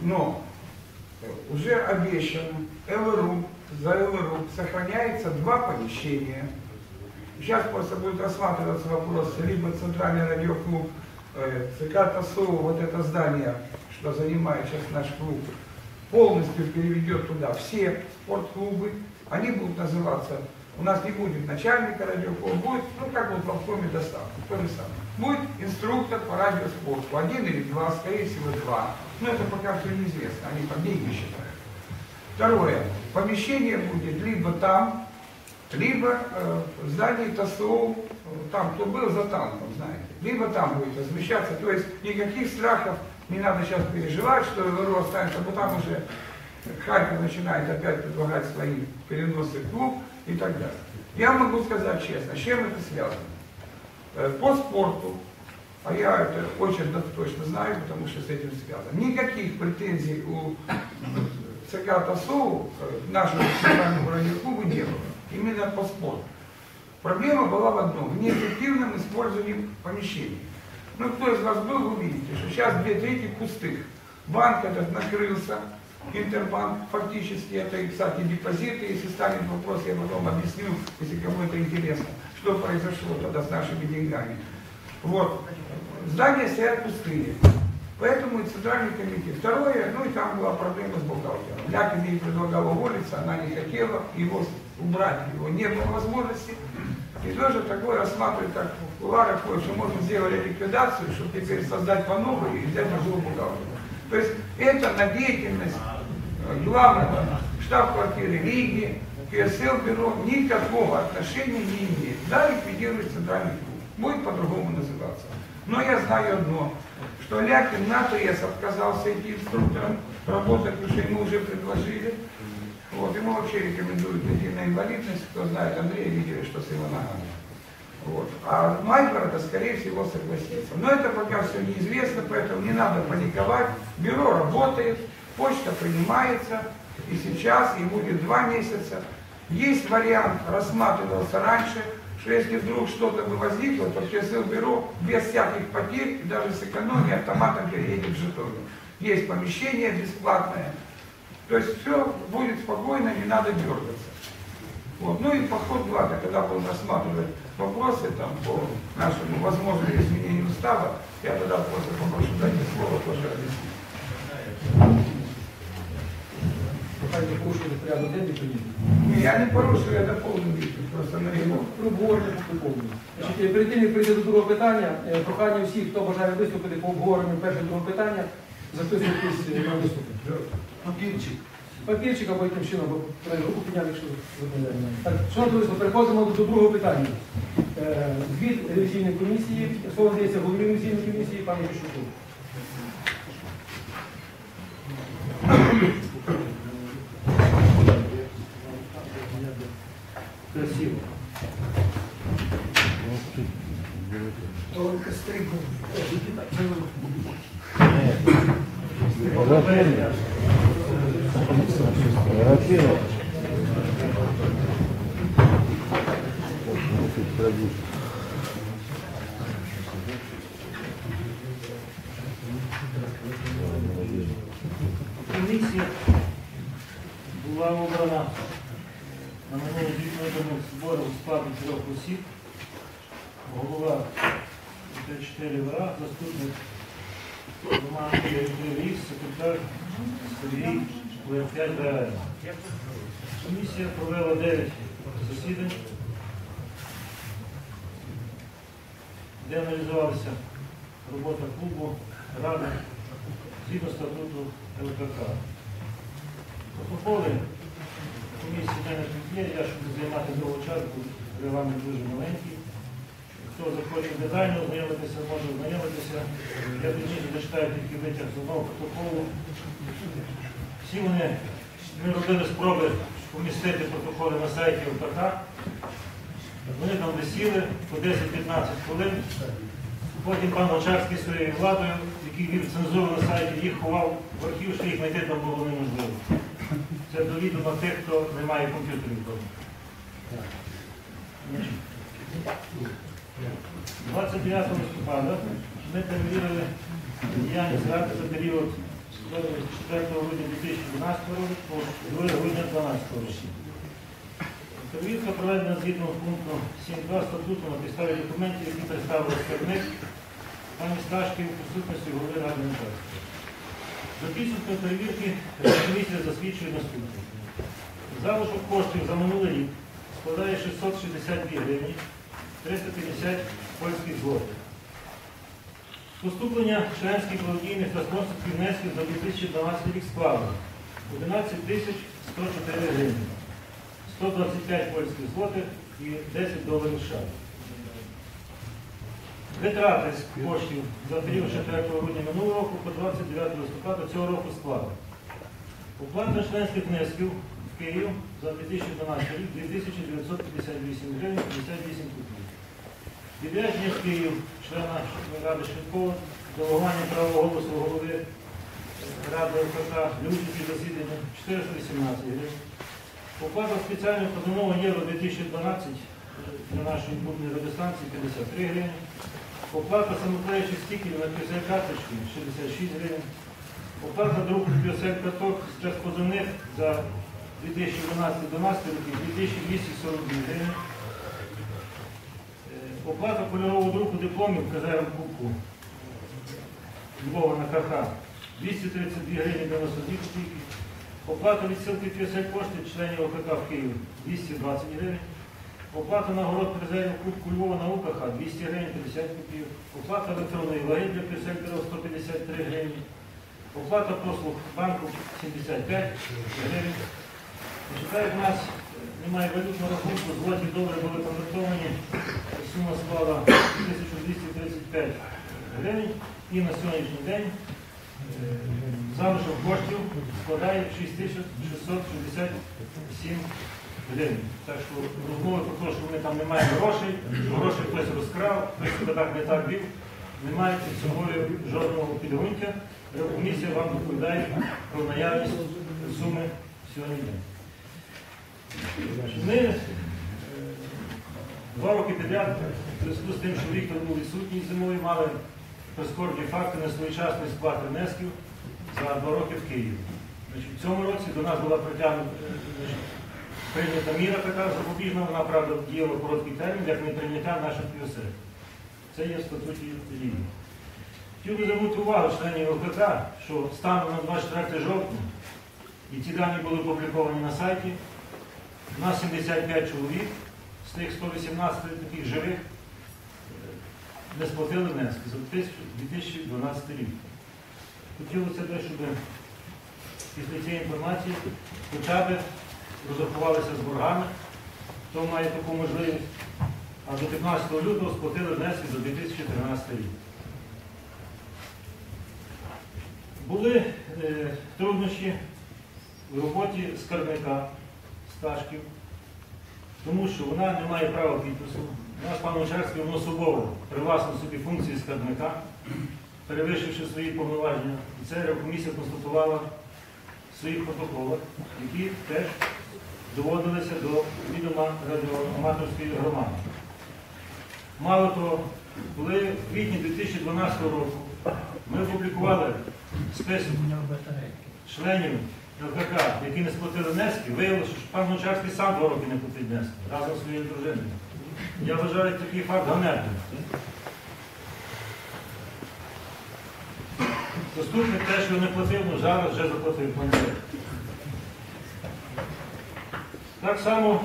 Но э, уже обещано, ЛРУ, за ЛРУ сохраняется два помещения. Сейчас просто будет рассматриваться вопрос, либо Центральный радиоклуб, э, ЦК ТАСО, вот это здание, что занимает сейчас наш клуб, полностью переведет туда все спортклубы, они будут называться, у нас не будет начальника радиоклуба, будет, ну как вот в обкоме доставки, то же самое. Будет инструктор по радиоспорту, один или два, скорее всего два. Но это пока все неизвестно, они по деньги считают. Второе, помещение будет либо там, либо э, в ТАСО, э, там, кто был за танком, знаете, либо там будет размещаться, то есть никаких страхов не надо сейчас переживать, что ЛРУ останется, потому там уже Харьков начинает опять предлагать свои переносы в клуб и так далее. Я могу сказать честно, с чем это связано? Э, По спорту, а я это очень точно знаю, потому что с этим связано, никаких претензий у ЦК ТАСО к нашему национальному радиоклубу не было. Именно по спорту. Проблема была в одном, в неэффективном использовании помещений. Ну, кто из вас был, вы видите, что сейчас две трети пустых. Банк этот накрылся, Интербанк фактически, это, и, кстати, депозиты, если станет вопрос, я потом объясню, если кому это интересно, что произошло тогда с нашими деньгами. Вот, здания стоят пустые. Поэтому и Центральный комитет. Второе, ну и там была проблема с бухгалтером. Ляпин ей предлагал уволиться, она не хотела его убрать, его не было возможности. И тоже такое рассматривать, как в куларах, ходит, что можно сделать ликвидацию, чтобы теперь создать по новой и взять другого бухгалтера. То есть это на деятельность э, главного штаб-квартиры Риги, КСЛ бюро никакого отношения не имеет. Да, ликвидирует центральный клуб. Будет по-другому называться. Но я знаю одно, что Ляпин наотрез отказался идти инструктором работать, потому что ему уже предложили. Вот, ему вообще рекомендуют идти на инвалидность, кто знает Андрея, видели, что с его ногами. Вот. А Майгорода, скорее всего, согласится. Но это пока все неизвестно, поэтому не надо паниковать. Бюро работает, почта принимается, и сейчас, и будет два месяца. Есть вариант, рассматривался раньше, что если вдруг что-то бы возникло, то бюро без всяких потерь, даже с экономией автоматом переедет в Житомир. Есть помещение бесплатное. То есть все будет спокойно, не надо дергаться. Вот. Ну и подход Влада, когда будем рассматривать вопросы там, по нашему возможному изменению устава, я тогда просто попрошу дать мне слово тоже объяснить. Не, я не порушую, я дополню відповідь, просто на Ну, його. Обговорення. Значить, е, перед тим, як прийти до другого питання, е, прохання всіх, хто бажає виступити по обговоренню першого другого питання, записуйтесь е, на виступи. Папірчик. Папірчик або яким чином, треба руку підняти, якщо розмовляємо. Так, шановні товариство, переходимо до другого питання. Е, Звіт ревізійної комісії, слово здається голові ревізійної комісії, пану Пішуку. Только стригу. Комісія була обрана на минулому збору у складі трьох осіб. Голова 4 ВРА, заступник Роман Сергій ВР5 ВР. Комісія провела 9 засідань, де аналізувалася робота клубу, ради, згідно статуту ЛКК. Протоколи комісії в є, я щоб не займати довго часу, регламент дуже маленький. Хто захоче детально ознайомитися, може ознайомитися. Я тоді зачитаю тільки витяг з одного протоколу. Всі вони, ми робили спроби помістити протоколи на сайті ЛКК. Вони там висіли по 10-15 хвилин. Потім пан Очарський своєю владою, який вів цензуру на сайті, їх ховав в архів, що їх знайти там було неможливо. Це до відома тих, хто не має комп'ютерів вдома. 29 листопада ми перевірили діяльність ради за період 4 грудня 2012 року по 2 грудня 2012 року. Перевірка проведена згідно пункту 7.2 статуту на підставі документів, які представили скарбник пані Сташки у присутності голови ради Миколаївської. За підсумком перевірки комісія засвідчує наступне. Залишок коштів за минулий рік складає 662 гривні 350 польських злотих. Поступлення членських благодійних та спонсорських внесків за 2012 рік склали 11 тисяч 104 гривні, 125 польських злотих і 10 доларів США. Витрати з коштів за період 4 грудня минулого року по 29 листопада цього року склали. Оплата членських внесків Київ за 2012 рік 2958 гривень 58 купів. Відрядження Київ, члена ради швидкого, делегування права голосу голови ради ОПК для засідання 418 гривень. Указом спеціального позовного євро 2012 для нашої клубної радіостанції 53 гривень. Оплата самоклеючих стікерів на після карточки 66 гривень. Оплата друку біосек каток з позивних за 2012 12 років 2242 гривень. Оплата кольорового друку дипломів казарм Кубку Львова на КХ 232 гривні 92 копійки. Оплата відсилки 50 коштів членів ОКК в Києві 220 гривень. Оплата нагород призерів Кубку Львова на УКХ 200 гривень 50 копійок. Оплата електронної ваги для пенсіонерів 153 гривні. Оплата послуг банку 75 гривень. Читають в нас немає валютного рахунку, злоті долари були конвертовані, сума склала 1235 гривень і на сьогоднішній день е, залишок коштів складає 6667 гривень. Так що розмови про те, що вони там не мають грошей, що гроші хтось розкрав, хтось себе так не так вів, не мають під собою жодного підґрунтя. Комісія вам доповідає про наявність суми сьогодні. Ми е, два роки підряд, в зв'язку з тим, що Віктор був відсутній зимою, мали прискорбні факти несвоєчасної сплати внесків за два роки в Києві. В цьому році до нас була е, прийнята міра така запобіжна, вона, правда, діяла короткий термін, як не прийняття наших ПІОСЕ. Це є в статуті рівня. Хотів би звернути увагу членів ОКК, що станом на 24 жовтня, і ці дані були опубліковані на сайті, у нас 75 чоловік, з тих 118 таких живих, е, не сплатили внески за 2012 рік. Хотілося б, щоб після цієї інформації хоча б розрахувалися з боргами, хто має таку можливість, а до 15 лютого сплатили внески за 2013 рік. Були е, труднощі в роботі скарбника Сташків, тому що вона не має права підпису. Наш пан Лучарський одноособово привласнив собі функції скарбника, перевищивши свої повноваження. І це комісія констатувала в своїх протоколах, які теж доводилися до відома радіоаматорської громади. Мало того, коли в квітні 2012 року ми опублікували список членів ЛКК, які не сплатили внески, виявилося, що пан Гончарський сам два роки не платить внески разом зі своєю дружиною. Я вважаю такий факт ганебним. Заступник те, що не платив, ну зараз вже заплатив понеділок. Так само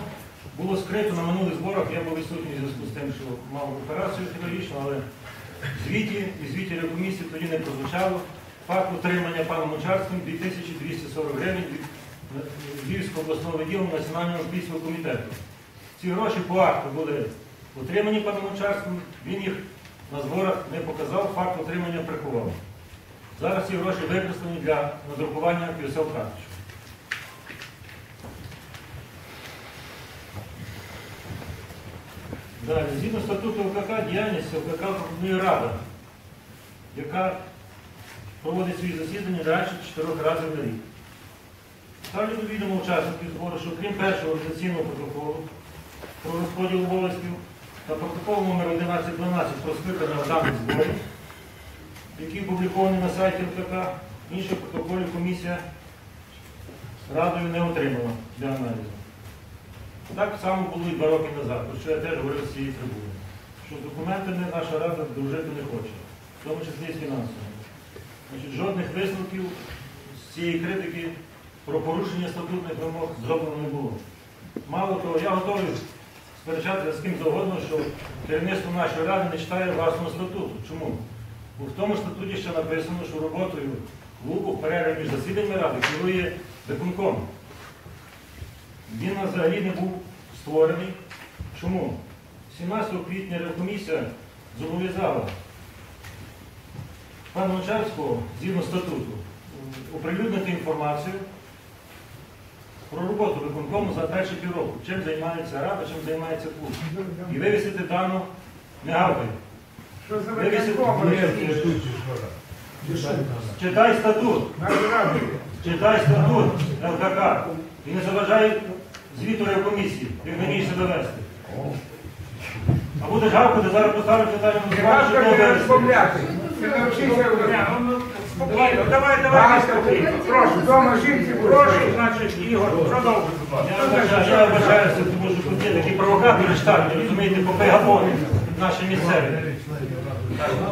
було скрито на минулих зборах, я був відсутній в зв'язку з тим, що мав операцію хірургічну, але звіті і звіті комісії тоді не прозвучало. Факт утримання паном Мочарським 2240 гривень від Львівського обласного відділу Національного олімпійського комітету. Ці гроші по акту були утримані паном Мочарським, він їх на зборах не показав, факт утримання приховав. Зараз ці гроші використані для надрукування QSL карточок. Далі, згідно статуту ОКК, діяльність ОКК пропонує рада, яка проводить свої засідання радше чотирьох разів на рік. Ставлю до відома учасників збору, що крім першого організаційного протоколу про розподіл обов'язків та протоколу номер 1112 про скликання даних зборів, який опублікований на сайті ЛКК, інших протоколів комісія радою не отримала для аналізу. Так само було і два роки назад, про що я теж говорив з цієї трибуни. Що з документами наша рада дружити не хоче, в тому числі і з фінансами. Жодних висновків з цієї критики про порушення статутних вимог зроблено не було. Мало того, я готовий сперечатися з ким завгодно, що керівництво нашої ради не читає власного статуту. Чому? Бо в тому статуті ще написано, що роботою клубу в перерві між засіданнями ради керує виконком. Він взагалі не був створений. Чому? 17 квітня комісія зобов'язала пана Лучарського, згідно статуту, оприлюднити інформацію про роботу виконкому за перші півроку. Чим займається рада, чим займається клуб. І вивісити дану негавкою. Що за виконком? Читай статут. Читай статут ЛКК і не заважай звіту комісії, як не вмієш себе вести. А будеш гавкати, зараз поставлю питання на Не зважу, Спокійно, давай, Ласка, Прошу, дома жінці прошу. значить, Ігор, продовжуй. Я вважаю, я вважаюся, тому що тут є такі провокатори штатні, розумієте, по пегабони наші місцеві.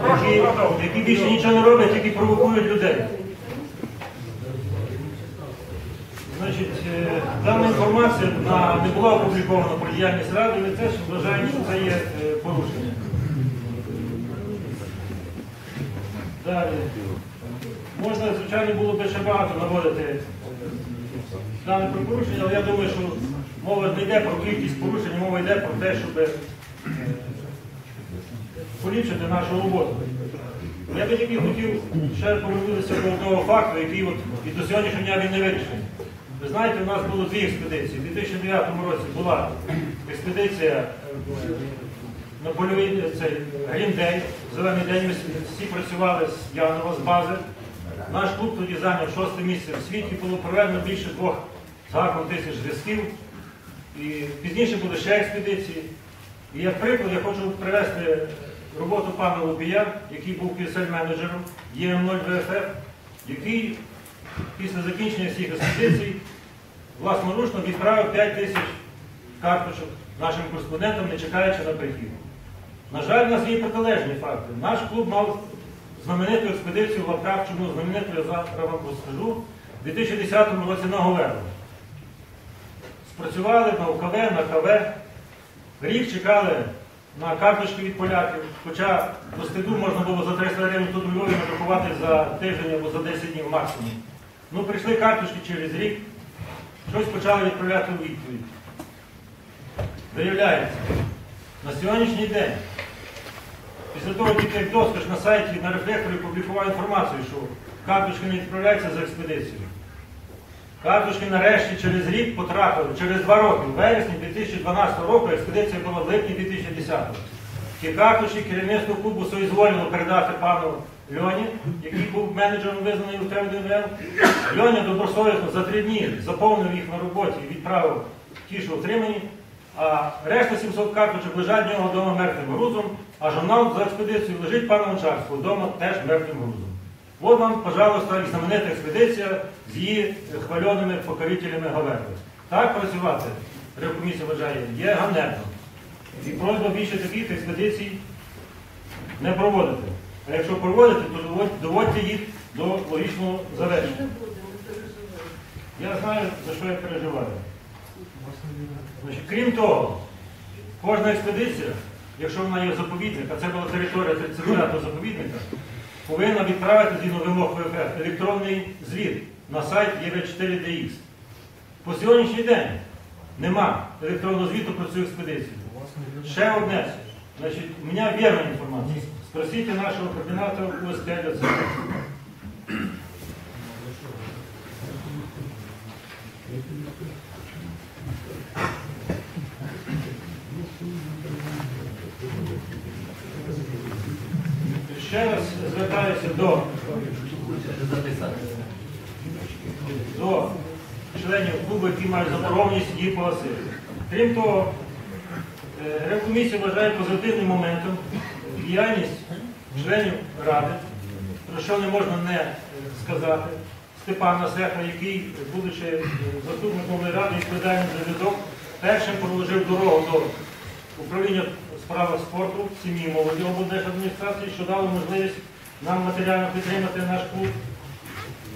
Які, які більше нічого не роблять, тільки провокують людей. Значить, дана інформація не була опублікована про діяльність ради, ми теж вважаємо, що це є е, порушення. Далі. Можна, звичайно, було б ще багато наводити е, дане про порушення, але я думаю, що мова не йде про кількість порушень, мова йде про те, щоб е, поліпшити нашу роботу. Я би тільки хотів ще повернутися до одного факту, який от і до сьогоднішнього дня він не вирішений. Ви знаєте, у нас було дві експедиції. У 2009 році була експедиція е, на польовий цей Гріндей, зелений день. Ми всі працювали з Янова, з бази. Наш клуб тоді зайняв шосте місце в світі, було проведено більше двох з тисяч зв'язків. І пізніше були ще експедиції. І як приклад я хочу привести роботу пана Лобія, який був пісель-менеджером ЄМ0 ВФФ, який після закінчення всіх експедицій власноручно відправив 5 тисяч карточок нашим кореспондентам, не чекаючи на прихід. На жаль, у нас є протилежні факти. Наш клуб мав знамениту експедицію в лапках, чому знамениту, я завтра вам розкажу, у 2010 році на Говерло. Спрацювали на УКВ, на КВ. Рік чекали на карточки від поляків, хоча до стиду можна було за 300 гривень тут у Львові надрукувати за тиждень або за 10 днів максимум. Ну, прийшли карточки через рік, щось почали відправляти у відповідь. Виявляється, на сьогоднішній день, після того, тільки як доскаш на сайті на рефлекторі публікував інформацію, що карточки не відправляються за експедицію. Карточки нарешті через рік потрапили, через два роки, в вересні 2012 року, експедиція була в липні 2010 Ті карточки керівництво клубу соізволило передати пану Льоні, який був менеджером визнаний у ТВДНР. Льоня добросовісно за три дні заповнив їх на роботі і відправив ті, що отримані. А решта 700 карточок лежать в нього вдома мертвим грузом, а журнал за експедицію лежить пана Лучарського вдома теж мертвим грузом. От вам, пожалуйста, і знаменита експедиція з її хвальоними покорителями Гаверли. Так працювати, Ревкомісія вважає, є ганебно. І просьба більше таких експедицій не проводити. А якщо проводити, то доводьте їх до логічного завершення. Я знаю, за що я переживаю. Значить, крім того, кожна експедиція, якщо вона є заповідник, а це була територія 39-го заповідника, повинна відправити згідно вимог ВФФ електронний звіт на сайт ЄВ4DX. По сьогоднішній день нема електронного звіту про цю експедицію. Ще одне. Значить, у мене вірна інформація. Спросите нашого координатора УСК для цього. Ще раз звертаюся до, до членів клубу, які мають заборгованість її погасити. Крім того, е, Ревкомісія вважає позитивним моментом діяльність членів Ради, про що не можна не сказати, Степана Сеха, який, будучи е, заступником ради, відповідальним за зв'язок, першим проложив дорогу до управління у справах спорту, сім'ї молоді облдержадміністрації, що дало можливість нам матеріально підтримати наш клуб.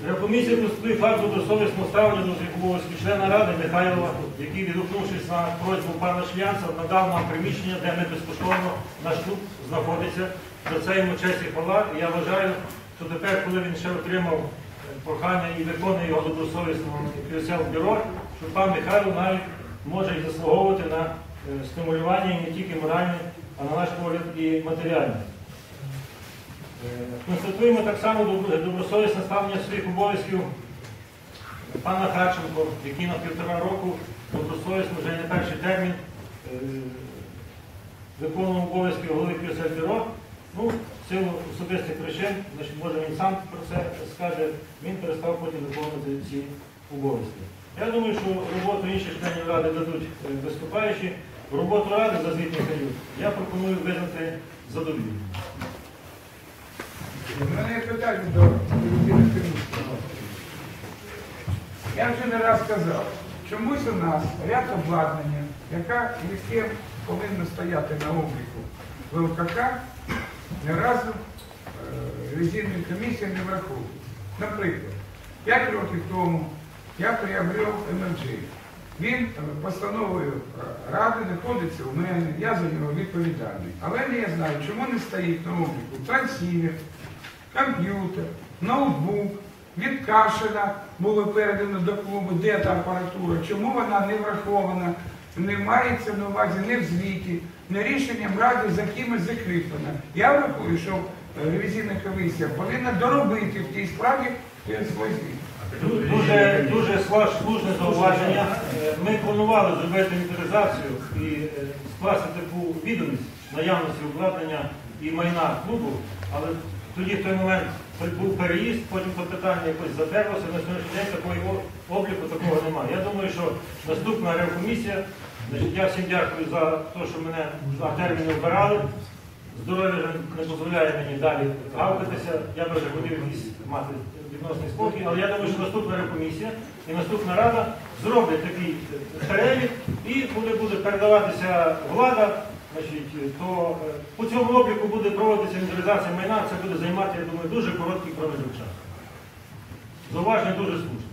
Рекомісія конститує факт добросовісного ставлення до обов'язків члена ради Михайлова, який, відгукнувшись на просьбу пана Шлянца, надав нам приміщення, де ми безкоштовно наш клуб знаходиться. За це йому честь і хвала. І я вважаю, що тепер, коли він ще отримав е, прохання і виконує його добросовісного QSL бюро, що пан Михайло навіть може і заслуговувати на стимулювання не тільки моральне, а на наш погляд і матеріальне. Е, Констатуємо так само добросовісне ставлення своїх обов'язків пана Харченко, який на півтора року добросовісно вже не перший термін е, виконував обов'язки голови бюро. Ну, в силу особистих причин, значить, може він сам про це скаже, він перестав потім виконувати ці обов'язки. Я думаю, що роботу інших членів ради дадуть е, виступаючі. Роботу ради за звітний період я пропоную визнати задовільною. У мене є питання до. Я вже не раз казав, чомусь у нас ряд обладнання, яка, яке повинно стояти на обліку в ЛКК, ні разу е, ревізійна комісія не враховує. Наприклад, 5 років тому я приобрел МРГ. Він постановою ради знаходиться у мене, я за нього відповідальний. Але я знаю, чому не стоїть на обліку трансівер, комп'ютер, ноутбук, від Кашина було передано до клубу, де та апаратура, чому вона не врахована, не мається на увазі не в звіті, не рішенням ради за кимось закріплена. Я врахую, що е, ревізійна комісія повинна доробити в тій справі е, свій звіт. Дуже, дуже слушне зауваження. Ми планували зробити інвентаризацію і е, скласти таку відомість наявності обладнання і майна клубу, але тоді в той момент був переїзд, потім то питання якось затерлося, на сьогоднішній день такого обліку такого немає. Я думаю, що наступна ревкомісія, значить, я всім дякую за те, що мене за терміни вбирали. Здоров'я не дозволяє мені далі гавкатися. Я би вже хотів мати відносний спокій, але я думаю, що наступна рекомісія і наступна рада зроблять такий перелік і коли буде передаватися влада, значить, то е, по цьому обліку буде проводитися інвентаризація майна, це буде займати, я думаю, дуже короткий проміжок часу. Зауваження дуже слушне.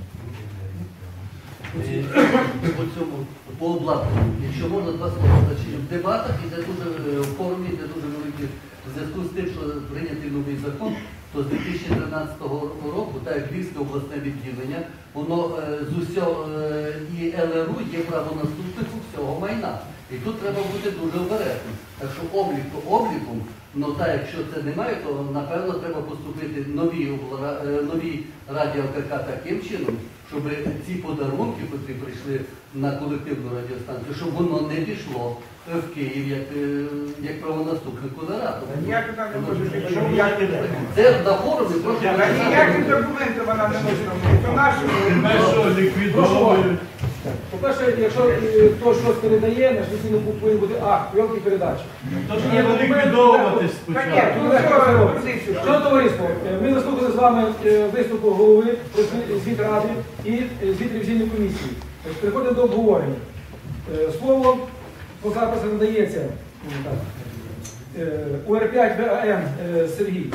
Е, по цьому по обладнанню. Якщо можна два слова, значить в дебатах іде дуже е, в форумі йде дуже великі в зв'язку з тим, що прийнятий новий закон, то з 2013 року, так як Львівське обласне відділення, воно е, з усього і ЛРУ є правонаступником всього майна. І тут треба бути дуже обережним. Так що облік по обліком, ну так якщо це немає, то напевно треба поступити нові, е, нові раді ЛКК таким чином, щоб ці подарунки, які прийшли на колективну радіостанцію, щоб воно не пішло е, в Київ як, е, як ніяк- знаєте? Це на форумі просто Та ніякі документи вона не може. То наші. Вас. По-перше, якщо е, хто щось передає, наш відповідно повинен бути акт прийомки передачі. Та ні, ну Олег, що, товариство, е, ми заслухали з вами е, виступу голови звіт- ради і е, звіт ревізійної комісії. Е, Переходимо до обговорення. Е, Слово по запису надається м, так, е, УР5 ВАМ е, Сергій.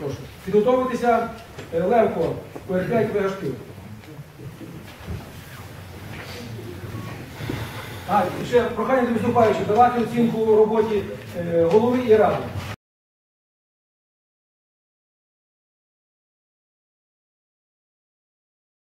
Прошу. Підготовитися е, Левко, УР5 ВГшки. А, ще прохання до виступаючих давати оцінку роботі е, голови і ради.